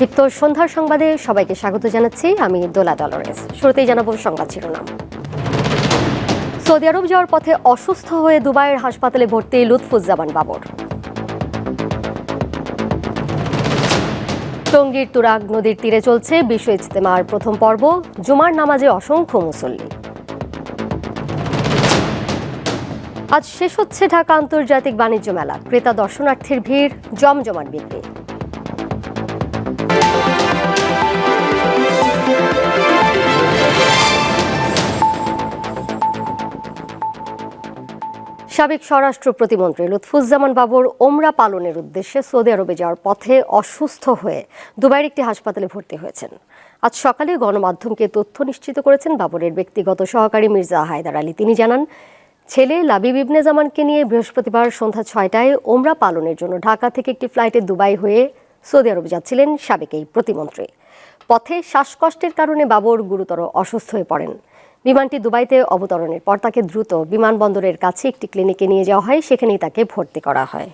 দীপ্ত সন্ধ্যার সংবাদে সবাইকে স্বাগত জানাচ্ছি। আমি দোলা ডলরেস। শুরুতেই জানাব সংবাদ শিরোনাম। সৌদি আরব যাওয়ার পথে অসুস্থ হয়ে দুবাইয়ের হাসপাতালে ভর্তি লুৎফুজ্জামান বাবর। টঙ্গীর তুরাগ নদীর তীরে চলছে বিশ্ব ইজতেমার প্রথম পর্ব। জুমার নামাজে অসংখ্য মুসল্লি। আজ শেষ হচ্ছে ঢাকা আন্তর্জাতিক বাণিজ্য মেলা। ক্রেতা দর্শনার্থীর ভিড়, জমজমাট বিক্রি। সাবেক স্বরাষ্ট্র প্রতিমন্ত্রী লুৎফুজ্জামান বাবর ওমরা পালনের উদ্দেশ্যে সৌদি আরবে যাওয়ার পথে অসুস্থ হয়ে দুবাইয়ের একটি হাসপাতালে ভর্তি হয়েছেন। আজ সকালে গণমাধ্যমকে তথ্য নিশ্চিত করেছেন বাবরের ব্যক্তিগত সহকারী মির্জা হায়দার আলী। তিনি জানান, ছেলে লাবিব ইবনে জামানকে নিয়ে বৃহস্পতিবার সন্ধ্যা ছয়টায় ওমরা পালনের জন্য ঢাকা থেকে একটি ফ্লাইটে দুবাই হয়ে সৌদি আরবে যাচ্ছিলেন সাবেক এই প্রতিমন্ত্রী। পথে শ্বাসকষ্টের কারণে বাবর গুরুতর অসুস্থ হয়ে পড়েন। বিমানটি দুবাইতে অবতরণের পর তাকে দ্রুত বিমানবন্দরের কাছে একটি ক্লিনিকে নিয়ে যাওয়া হয়, সেখানেই তাকে ভর্তি করা হয়।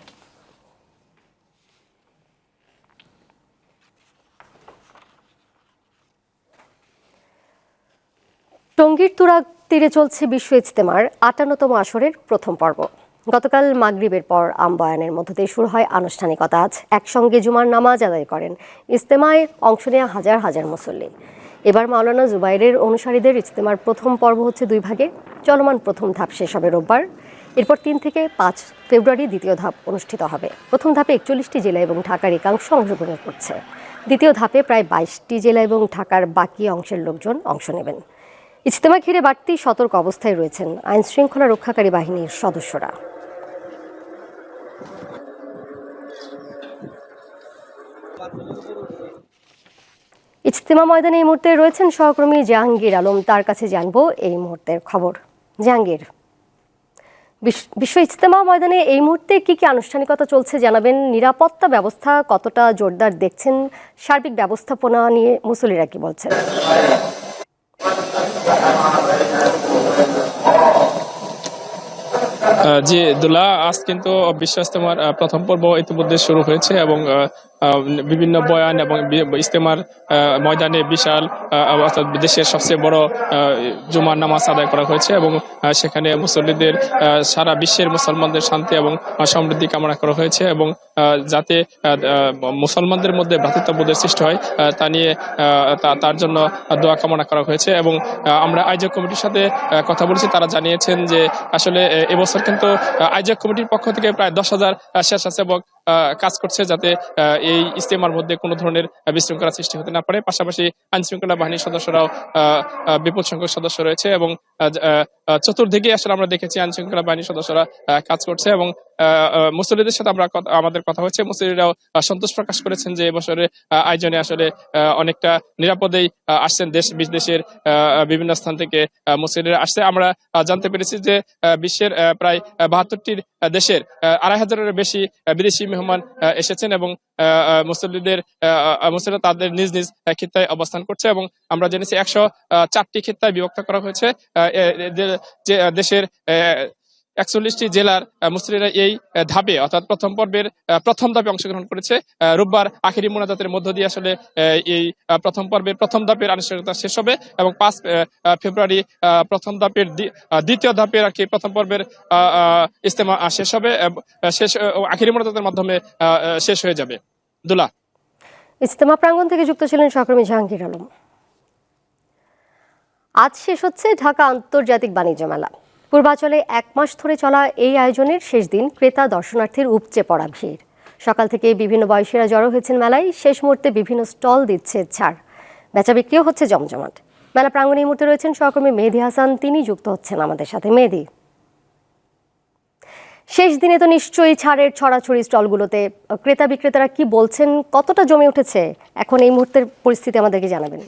টঙ্গীর তুরাগ তীরে চলছে বিশ্ব ইজতেমার আটান্নতম আসরের প্রথম পর্ব। গতকাল মাগরিবের পর আমবায়ানের মধ্য দিয়ে শুরু হয় আনুষ্ঠানিকতা। আজ একসঙ্গে জুমার নামাজ আদায় করেন। ইজতেমায় অংশ নেওয়া হাজার হাজার মুসল্লি। এবার মাওলানা জুবাইরের অনুসারীদের ইজতেমার প্রথম পর্ব হচ্ছে দুই ভাগে। চলমান প্রথম ধাপ শেষ হবে রোববার। এরপর তিন থেকে পাঁচ ফেব্রুয়ারি দ্বিতীয় ধাপ অনুষ্ঠিত হবে। প্রথম ধাপে একচল্লিশটি জেলা এবং ঢাকার একাংশ অংশগ্রহণ করছে। দ্বিতীয় ধাপে প্রায় বাইশটি জেলা এবং ঢাকার বাকি অংশের লোকজন অংশ নেবেন। ইজতেমা ঘিরে বাড়তি সতর্ক অবস্থায় রয়েছেন আইন শৃঙ্খলা রক্ষাকারী বাহিনীর সদস্যরা। ইজতেমা ময়দানে এই মুহূর্তে রয়েছেন সহকর্মী জাহাঙ্গীর আলম। তার কাছে জানব এই মুহূর্তের খবর। জাহাঙ্গীর বিশ্ব- ইজতেমা ময়দানে এই মুহূর্তে কি কি আনুষ্ঠানিকতা চলছে জানাবেন? নিরাপত্তা ব্যবস্থা কতটা জোরদার দেখছেন? সার্বিক ব্যবস্থাপনা নিয়ে মুসলিরা কি বলছেন? জি দুলা আজ কিন্তু বিশ্ব ইস্তেমার আহ, প্রথম পর্ব ইতিমধ্যে শুরু হয়েছে এবং বিভিন্ন বয়ান এবং ইস্তেমার ময়দানে বিশাল অর্থাৎ দেশের সবচেয়ে বড় জুমার নামাজ আদায় করা হয়েছে এবং সেখানে মুসল্লিদের সারা বিশ্বের মুসলমানদের শান্তি এবং সমৃদ্ধি কামনা করা হয়েছে এবং যাতে মুসলমানদের মধ্যে ভ্রাতৃত্ববোধের সৃষ্টি হয় তা নিয়ে তার জন্য দোয়া কামনা করা হয়েছে এবং আমরা আয়োজক কমিটির সাথে কথা বলেছি। তারা জানিয়েছেন যে, আসলে এবছর কিন্তু আয়োজক কমিটির পক্ষ থেকে প্রায় দশ হাজার স্বেচ্ছাসেবক কাজ করছে যাতে এই ইস্তেমার মধ্যে কোনো ধরনের বিশৃঙ্খলা সৃষ্টি হতে না পারে। পাশাপাশি আইন শৃঙ্খলা বাহিনীর সদস্যরাও বিপুল সংখ্যক সদস্য রয়েছে এবং চতুর্দিকে আসলে আমরা দেখেছি আইন শৃঙ্খলা বাহিনীর সদস্যরা কাজ করছে এবং মুসল্লিদের সাথে আমরা আমাদের কথা হচ্ছে, মুসল্লিরাও সন্তোষ প্রকাশ করেছেন যে এবছরের আয়োজনে আসলে অনেকটা নিরাপদেই আসছেন দেশ, বিদেশের বিভিন্ন স্থান থেকে মুসল্লিরা আসছে। আমরা জানতে পেরেছি যে বিশ্বের প্রায় বাহাত্তরটির দেশের আড়াই হাজারের বেশি বিদেশি মেহমান এসেছেন এবং মুসল্লিদের মুসল্লিরা তাদের নিজ নিজ খিত্তায় অবস্থান করছে এবং আমরা জেনেছি একশো চারটি খিত্তায় বিভক্ত করা হয়েছে। যে- দেশের একচল্লিশটি জেলার মুসলিরা এই ধাপে, অর্থাৎ প্রথম পর্বের প্রথম ধাপে অংশগ্রহণ করেছে। রোববার আখেরি মোনাজাতের মধ্য দিয়ে আসলে এই প্রথম পর্বের প্রথম ধাপের আনুষ্ঠানিকতা শেষ হবে এবং পাঁচ ফেব্রুয়ারি প্রথম ধাপের দ্বিতীয় ধাপের আর কি প্রথম পর্বের ইস্তেমা শেষ হবে শেষ আখিরি মোনাজাতের মাধ্যমে শেষ হয়ে যাবে। দুলা। ইজতেমা প্রাঙ্গণ থেকে যুক্ত ছিলেন সহকর্মী জাহাঙ্গীর আলম। আজ শেষ হচ্ছে ঢাকা আন্তর্জাতিক বাণিজ্য মেলা। পূর্বাচলে এক মাস ধরে চলা এই আয়োজনের শেষ দিন ক্রেতা দর্শনার্থীর উপচে পড়া ভিড়। সকাল থেকে বিভিন্ন বয়সীরা জড়ো হয়েছেন মেলায়। শেষ মুহূর্তে বিভিন্ন স্টল দিচ্ছে ছাড়। বেচা বিক্রিও হচ্ছে জমজমাট। মেলা প্রাঙ্গণে এই মুহূর্তে রয়েছেন সহকর্মী মেহেদি হাসান। তিনি যুক্ত হচ্ছেন আমাদের সাথে। মেহেদি। শেষ দিনে তো নিশ্চয়ই ছাড়ের ছড়াছড়ি স্টলগুলোতে। ক্রেতা বিক্রেতারা কি বলছেন? কতটা জমে উঠেছে? এখন এই মুহূর্তের পরিস্থিতি আমাদেরকে জানাবেন।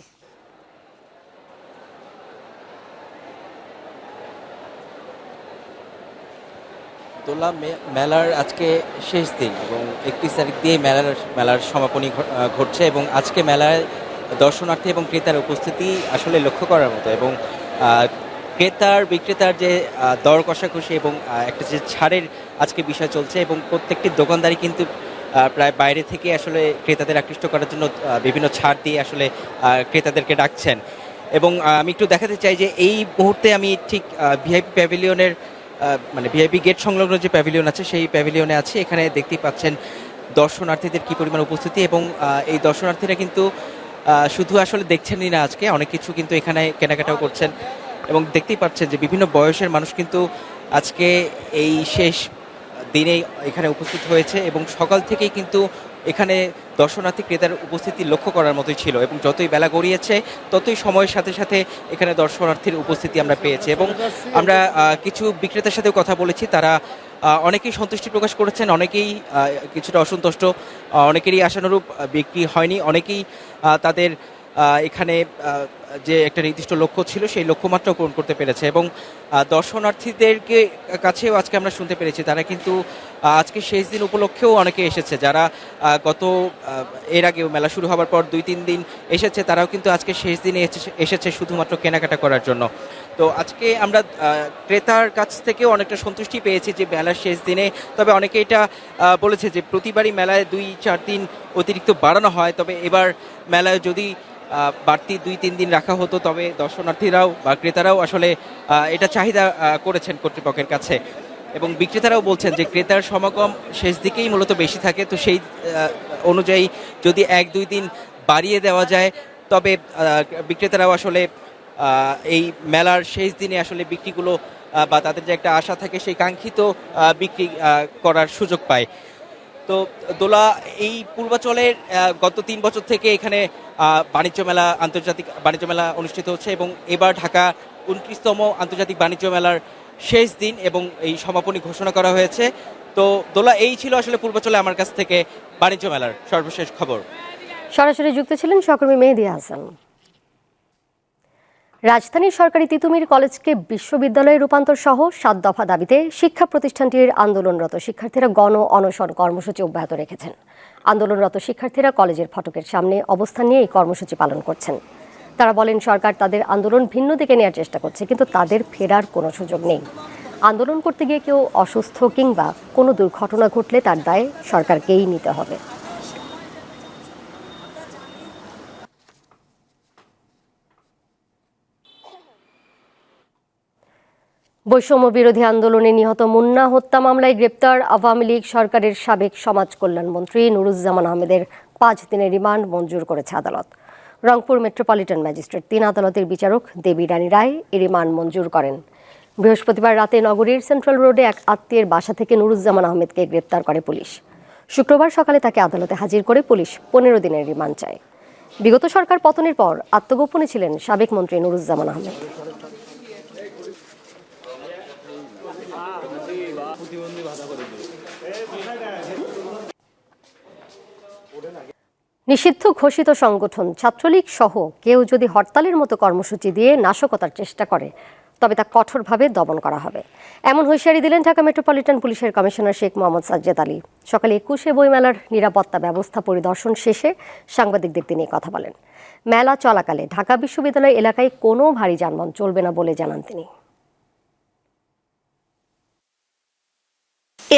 দোলা মেলার আজকে শেষ দিন এবং একত্রিশ তারিখ দিয়ে মেলার মেলার সমাপনী ঘটছে এবং আজকে মেলায় দর্শনার্থী এবং ক্রেতার উপস্থিতি আসলে লক্ষ্য করার মতো এবং ক্রেতার বিক্রেতার যে দর কষাকষি এবং একটা যে ছাড়ের আজকে বিষয় চলছে এবং প্রত্যেকটি দোকানদারই কিন্তু প্রায় বাইরে থেকে আসলে ক্রেতাদের আকৃষ্ট করার জন্য বিভিন্ন ছাড় দিয়ে আসলে ক্রেতাদেরকে ডাকছেন। এবং আমি একটু দেখাতে চাই যে এই মুহূর্তে আমি ঠিক ভিআইপি প্যাভিলিয়নের মানে ভিআইপি গেট সংলগ্ন যে প্যাভিলিয়ন আছে, সেই প্যাভিলিয়নে আছে। এখানে দেখতেই পাচ্ছেন দর্শনার্থীদের কি পরিমাণ উপস্থিতি এবং এই দর্শনার্থীরা কিন্তু শুধু আসলে দেখছেনই না আজকে, অনেক কিছু কিন্তু এখানে কেনাকাটাও করছেন। এবং দেখতেই পাচ্ছেন যে বিভিন্ন বয়সের মানুষ কিন্তু আজকে এই শেষ দিনেই এখানে উপস্থিত হয়েছে এবং সকাল থেকেই কিন্তু এখানে দর্শনার্থী ক্রেতার উপস্থিতি লক্ষ্য করার মতোই ছিল এবং যতই বেলা গড়িয়েছে, ততই সময়ের সাথে সাথে এখানে দর্শনার্থীর উপস্থিতি আমরা পেয়েছি এবং আমরা কিছু বিক্রেতার সাথেও কথা বলেছি। তারা অনেকেই সন্তুষ্টি প্রকাশ করেছেন, অনেকেই কিছুটা অসন্তুষ্ট অনেকেরই আশানুরূপ বিক্রি হয়নি, অনেকেই তাদের এখানে যে একটা নির্দিষ্ট লক্ষ্য ছিল, সেই লক্ষ্যমাত্রা পূরণ করতে পেরেছে এবং দর্শনার্থীদেরকে কাছেও আজকে আমরা শুনতে পেরেছি। তারা কিন্তু আজকে শেষ দিন উপলক্ষেও অনেকে এসেছে। যারা গত এর আগে মেলা শুরু হওয়ার পর দুই, তিন দিন এসেছে, তারাও কিন্তু আজকে শেষ দিনে এসেছে শুধুমাত্র কেনাকাটা করার জন্য। তো আজকে আমরা ক্রেতার কাছ থেকেও অনেকটা সন্তুষ্টি পেয়েছি যে মেলার শেষ দিনে, তবে অনেকে এটা বলেছে যে প্রতিবারই মেলায় দুই, চার দিন অতিরিক্ত বাড়ানো হয়। তবে এবার মেলায় যদি বাড়তি দুই, তিন দিন রাখা হতো, তবে দর্শনার্থীরাও বা ক্রেতারাও আসলে এটা চাহিদা করেছেন কর্তৃপক্ষের কাছে। এবং বিক্রেতারাও বলছেন যে ক্রেতার সমাগম শেষ দিকেই মূলত বেশি থাকে, তো সেই অনুযায়ী যদি এক দুই দিন বাড়িয়ে দেওয়া যায়, তবে বিক্রেতারাও আসলে এই মেলার শেষ দিনে আসলে বিক্রিগুলো বা তাদের যে একটা আশা থাকে, সেই কাঙ্ক্ষিত বিক্রি করার সুযোগ পায়। তো দোলা, এই পূর্বাচলের গত তিন বছর থেকে এখানে বাণিজ্য মেলা, আন্তর্জাতিক বাণিজ্য মেলা অনুষ্ঠিত হচ্ছে এবং এবার ঢাকা উনত্রিশতম আন্তর্জাতিক বাণিজ্য মেলার শেষ দিন এবং এই সমাপনী ঘোষণা করা হয়েছে। তো দোলা, এই ছিল আসলে পূর্বাচলে আমার কাছ থেকে বাণিজ্য মেলার সর্বশেষ খবর। সরাসরি যুক্ত ছিলেন সহকর্মী মেহেদি হাসান। রাজধানীর সরকারি তিতুমির কলেজকে বিশ্ববিদ্যালয়ে রূপান্তর সহ সাত দফা দাবিতে শিক্ষা প্রতিষ্ঠানটির আন্দোলনরত শিক্ষার্থীরা গণ অনশন কর্মসূচি অব্যাহত রেখেছেন। আন্দোলনরত শিক্ষার্থীরা কলেজের ফটকের সামনে অবস্থান নিয়ে এই কর্মসূচি পালন করছেন। তারা বলেন, সরকার তাদের আন্দোলন ভিন্ন দিকে নেওয়ার চেষ্টা করছে, কিন্তু তাদের ফেরার কোনো সুযোগ নেই। আন্দোলন করতে গিয়ে কেউ অসুস্থ কিংবা কোনো দুর্ঘটনা ঘটলে তার দায় সরকারকেই নিতে হবে। বৈষম্য বিরোধী আন্দোলনে নিহত মুন্না হত্যা মামলায় গ্রেপ্তার আওয়ামী লীগ সরকারের সাবেক সমাজ কল্যাণ মন্ত্রী নুরুজ্জামান আহমেদের পাঁচ দিনের রিমান্ড মঞ্জুর করেছে আদালত। রংপুর মেট্রোপলিটন ম্যাজিস্ট্রেট তিন আদালতের বিচারক দেবী রানী রায় এই রিমান্ড মঞ্জুর করেন। বৃহস্পতিবার রাতে নগরীর সেন্ট্রাল রোডে এক আত্মীয়ের বাসা থেকে নুরুজ্জামান আহমেদকে গ্রেপ্তার করে পুলিশ। শুক্রবার সকালে তাকে আদালতে হাজির করে পুলিশ পনেরো দিনের রিমান্ড চায়। বিগত সরকার পতনের পর আত্মগোপনে ছিলেন সাবেক মন্ত্রী নুরুজ্জামান আহমেদ। নিষিদ্ধ ঘোষিত সংগঠন ছাত্রলীগ সহ কেউ যদি হরতালের মতো কর্মসূচি দিয়ে নাশকতার চেষ্টা করে, তবে তা কঠোরভাবে দমন করা হবে। এমন হুঁশিয়ারি দিলেন ঢাকা মেট্রোপলিটন পুলিশের কমিশনার শেখ মোহাম্মদ সাজ্জাদ আলী। সকালে একুশে বইমেলার নিরাপত্তা ব্যবস্থা পরিদর্শন শেষে সাংবাদিকদের তিনি কথা বলেন। মেলা চলাকালে ঢাকা বিশ্ববিদ্যালয় এলাকায় কোনো ভারী যানবাহন চলবে না বলে জানান তিনি।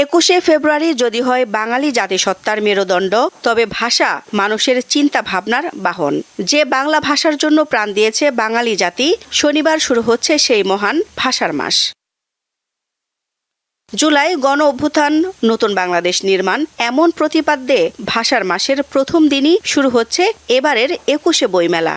একুশে ফেব্রুয়ারি যদি হয় বাঙালি জাতিসত্তার মেরুদণ্ড, তবে ভাষা মানুষের চিন্তা ভাবনার বাহন। যে বাংলা ভাষার জন্য প্রাণ দিয়েছে বাঙালি জাতি, শনিবার শুরু হচ্ছে সেই মহান ভাষার মাস। জুলাই গণ অভ্যুত্থান, নতুন বাংলাদেশ নির্মাণ, এমন প্রতিপাদ্যে ভাষার মাসের প্রথম দিনই শুরু হচ্ছে এবারের একুশে বইমেলা।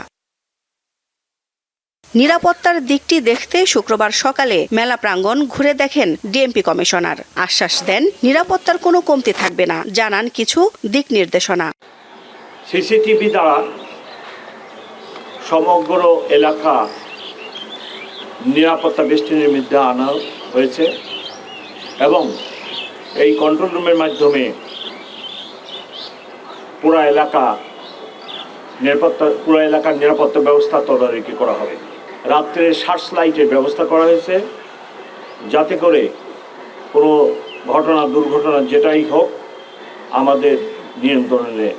নিরাপত্তার দিকটি দেখতে শুক্রবার সকালে মেলা প্রাঙ্গণ ঘুরে দেখেন ডিএমপি কমিশনার। আশ্বাস দেন, নিরাপত্তার কোনো কমতি থাকবে না, জানান কিছু দিক নির্দেশনা। সিসিটিভি দ্বারা সমগ্র এলাকা নিরাপত্তা বেষ্টনীর মধ্যে আনা হয়েছে এবং এই কন্ট্রোল রুমের মাধ্যমে পুরা এলাকা নিরাপত্তা, পুরো এলাকার নিরাপত্তা ব্যবস্থা তদারকি করা হবে। রাত্রে সার্চ লাইটের ব্যবস্থা করা হয়েছে যাতে করে কোনো ঘটনা দুর্ঘটনা যেটাই হোক আমাদের নিয়ন্ত্রণে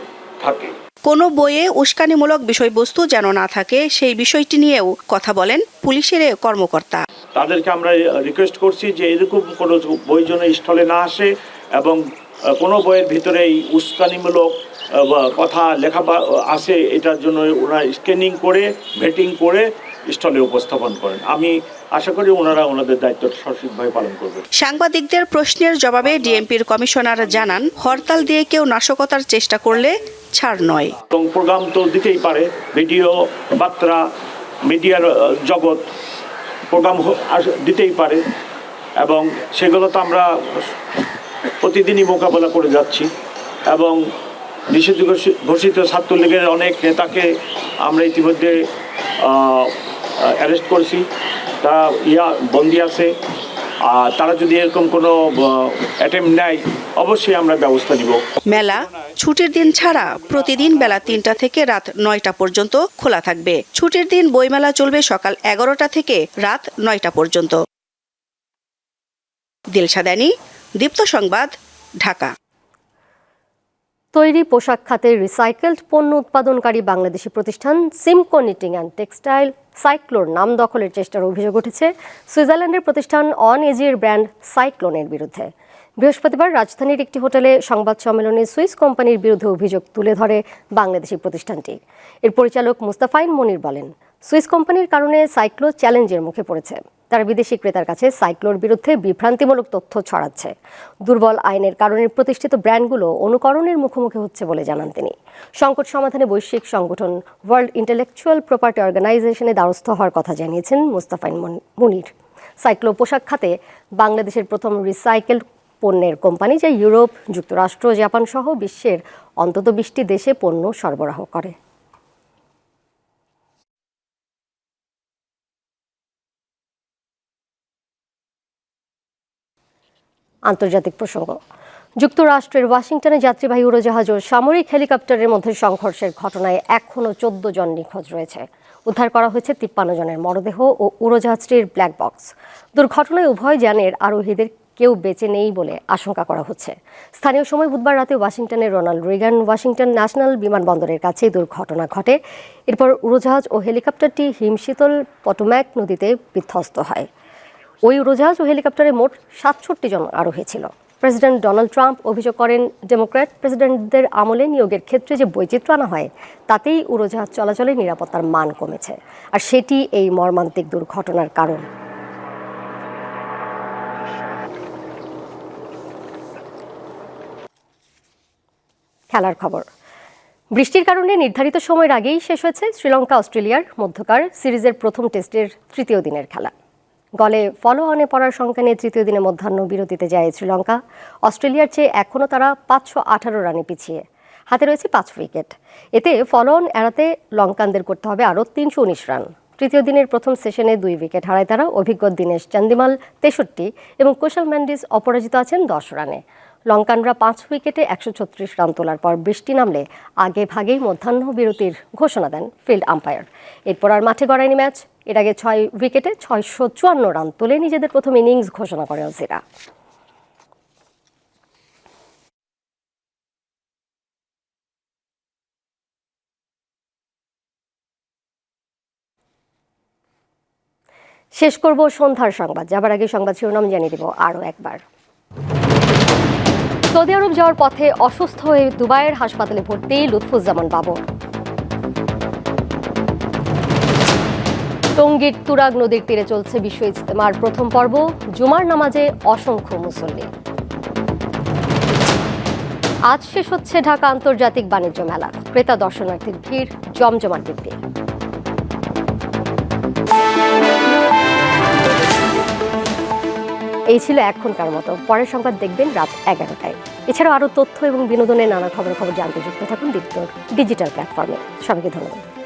থাকে। কোনো বইয়ে উস্কানিমূলক বিষয়বস্তু যেন না থাকে সেই বিষয়টি নিয়েও কথা বলেন পুলিশের কর্মকর্তা। তাদেরকে আমরা রিকোয়েস্ট করছি যে এরকম কোনো বই যেন স্থলে না আসে এবং কোনো বইয়ের ভিতরেই উস্কানিমূলক কথা লেখা আছে এটার জন্য ওনারা স্ক্যানিং করে ভেটিং করে স্টলে উপস্থাপন করেন। আমি আশা করি ওনারা ওনাদের দায়িত্ব সঠিকভাবে পালন করবেন সাংবাদিকদের প্রশ্নের জবাবে ডিএমপির কমিশনার জানান হরতাল দিয়ে কেউ নাশকতার চেষ্টা করলে ছাড় নয়। এবং প্রোগ্রাম তো দিতেই পারে ভিডিও বার্তা মিডিয়ার জগৎ প্রোগ্রাম দিতেই পারে। এবং সেগুলো তো আমরা প্রতিদিনই মোকাবেলা করে যাচ্ছি। এবং নিষিদ্ধ ঘোষিত ছাত্রলীগের অনেক নেতাকে আমরা ইতিমধ্যে অ্যারেস্ট করেছি। তারা ইয়া বন্দি আছে। আর তারা যদি এরকম কোনো অ্যাটেম্প নেয়, অবশ্যই আমরা ব্যবস্থা নিব। মেলা ছুটির দিন ছাড়া প্রতিদিন বেলা তিনটা থেকে রাত নয়টা পর্যন্ত খোলা থাকবে। ছুটির দিন বইমেলা চলবে সকাল এগারোটা থেকে রাত নয়টা পর্যন্ত। দিলশাদানি দীপ্ত সংবাদ, ঢাকা। তৈরি পোশাক খাতের রিসাইকেলড পণ্য উৎপাদনকারী বাংলাদেশি প্রতিষ্ঠান সিমকো নিটিং অ্যান্ড টেক্সটাইল সাইক্লোর নাম দখলের চেষ্টার অভিযোগ উঠেছে। সুইজারল্যান্ডের প্রতিষ্ঠান অন এজির ব্র্যান্ড সাইক্লোনের বিরুদ্ধে। বৃহস্পতিবার রাজধানীর একটি হোটেলে সংবাদ সম্মেলনে সুইস কোম্পানির বিরুদ্ধে অভিযোগ তুলে ধরে বাংলাদেশি প্রতিষ্ঠানটি। এর পরিচালক মুস্তাফাইন মনির বলেন, সুইস কোম্পানির কারণে সাইক্লো চ্যালেঞ্জের মুখে পড়েছে। তারা বিদেশি ক্রেতার কাছে সাইক্লোর বিরুদ্ধে বিভ্রান্তিমূলক তথ্য ছড়াচ্ছে। দুর্বল আইনের কারণে প্রতিষ্ঠিত ব্র্যান্ডগুলো অনুকরণের মুখোমুখি হচ্ছে বলে জানান তিনি। সংকট সমাধানে বৈশ্বিক সংগঠন ওয়ার্ল্ড ইন্টেলেকচুয়াল প্রপার্টি অর্গানাইজেশনে দ্বারস্থ হওয়ার কথা জানিয়েছেন মুস্তাফাইন মুনির। সাইক্লো পোশাক খাতে বাংলাদেশের প্রথম রিসাইকেল পণ্যের কোম্পানি যা ইউরোপ, যুক্তরাষ্ট্র, জাপান সহ বিশ্বের অন্তত বিশটি দেশে পণ্য সরবরাহ করে। আন্তর্জাতিক প্রসঙ্গ। যুক্তরাষ্ট্রের ওয়াশিংটনে যাত্রীবাহী উড়োজাহাজ ও সামরিক হেলিকপ্টারের মধ্যে সংঘর্ষের ঘটনায় এখনও চোদ্দ জন নিখোঁজ রয়েছে। উদ্ধার করা হয়েছে তিপ্পান্ন জনের মরদেহ ও উড়োজাহাজটির ব্ল্যাক বক্স দুর্ঘটনায় উভয় যানের আরোহীদের কেউ বেঁচে নেই বলে আশঙ্কা করা হচ্ছে। স্থানীয় সময় বুধবার রাতে ওয়াশিংটনের রোনাল্ড রিগান ওয়াশিংটন ন্যাশনাল বিমানবন্দরের কাছে দুর্ঘটনা ঘটে। এরপর উড়োজাহাজ ও হেলিকপ্টারটি হিমশীতল পটোম্যাক নদীতে বিধ্বস্ত হয়। ওই উড়োজাহাজ ও হেলিকপ্টারে মোট সাতষট্টি জন আরোহী ছিল প্রেসিডেন্ট ডোনাল্ড ট্রাম্প অভিযোগ করেন, ডেমোক্র্যাট প্রেসিডেন্টদের আমলে নিয়োগের ক্ষেত্রে যে বৈচিত্র্য আনা হয়, তাতেই উড়োজাহাজ চলাচলে নিরাপত্তার মান কমেছে। আর সেটি এই মর্মান্তিক দুর্ঘটনার কারণ। খেলার খবর। বৃষ্টির কারণে নির্ধারিত সময়ের আগেই শেষ হয়েছে শ্রীলঙ্কা অস্ট্রেলিয়ার মধ্যকার সিরিজের প্রথম টেস্টের তৃতীয় দিনের খেলা। গলে ফলো অনে পড়ার সংখ্যা নিয়ে তৃতীয় দিনে মধ্যাহ্ন বিরতিতে যায় শ্রীলঙ্কা। অস্ট্রেলিয়ার চেয়ে এখনও তারা পাঁচশো আঠারো রানে পিছিয়ে। হাতে রয়েছে পাঁচ উইকেট। এতে ফলো অন এড়াতে লঙ্কানদের করতে হবে আরও তিনশো উনিশ রান। তৃতীয় দিনের প্রথম সেশনে দুই উইকেট হারায় তারা। অভিজ্ঞ দিনেশ চান্দিমাল তেষট্টি এবং কুশল ম্যান্ডিস অপরাজিত আছেন দশ রানে। লঙ্কানরা পাঁচ উইকেটে একশো ছত্রিশ রান তোলার পর বৃষ্টি নামলে আগে ভাগেই মধ্যাহ্ন বিরতির ঘোষণা দেন ফিল্ড আম্পায়ার। এরপর আর মাঠে গড়ায়নি ম্যাচ। এর আগে ছয় উইকেটে ছয়শো চুয়ান্ন রান তুলে নিজেদের প্রথম ইনিংস ঘোষণা করে অজিরা শেষ করব সন্ধ্যার সংবাদ। যাবার আগে সংবাদ শিরোনাম জানিয়ে দেব আরও একবার। সৌদি আরব যাওয়ার পথে অসুস্থ হয়ে দুবাইয়ের হাসপাতালে ভর্তি লুৎফুজ্জামান বাবর। টঙ্গীর তুরাগ নদীর তীরে চলছে বিশ্ব ইজতেমার প্রথম পর্ব। জুমার নামাজে অসংখ্য মুসল্লি। আজ শেষ হচ্ছে ঢাকা আন্তর্জাতিক বাণিজ্য মেলা। ক্রেতা দর্শনার্থীর ভিড়, জমজমাট দিব্যে এই ছিল এখনকার মতো। পরের সংবাদ দেখবেন রাত এগারোটায়। এছাড়াও আরও তথ্য এবং বিনোদনের নানা খবর খবর জানতে যুক্ত থাকুন দীপ্তর ডিজিটাল প্ল্যাটফর্মে। সবাইকে ধন্যবাদ।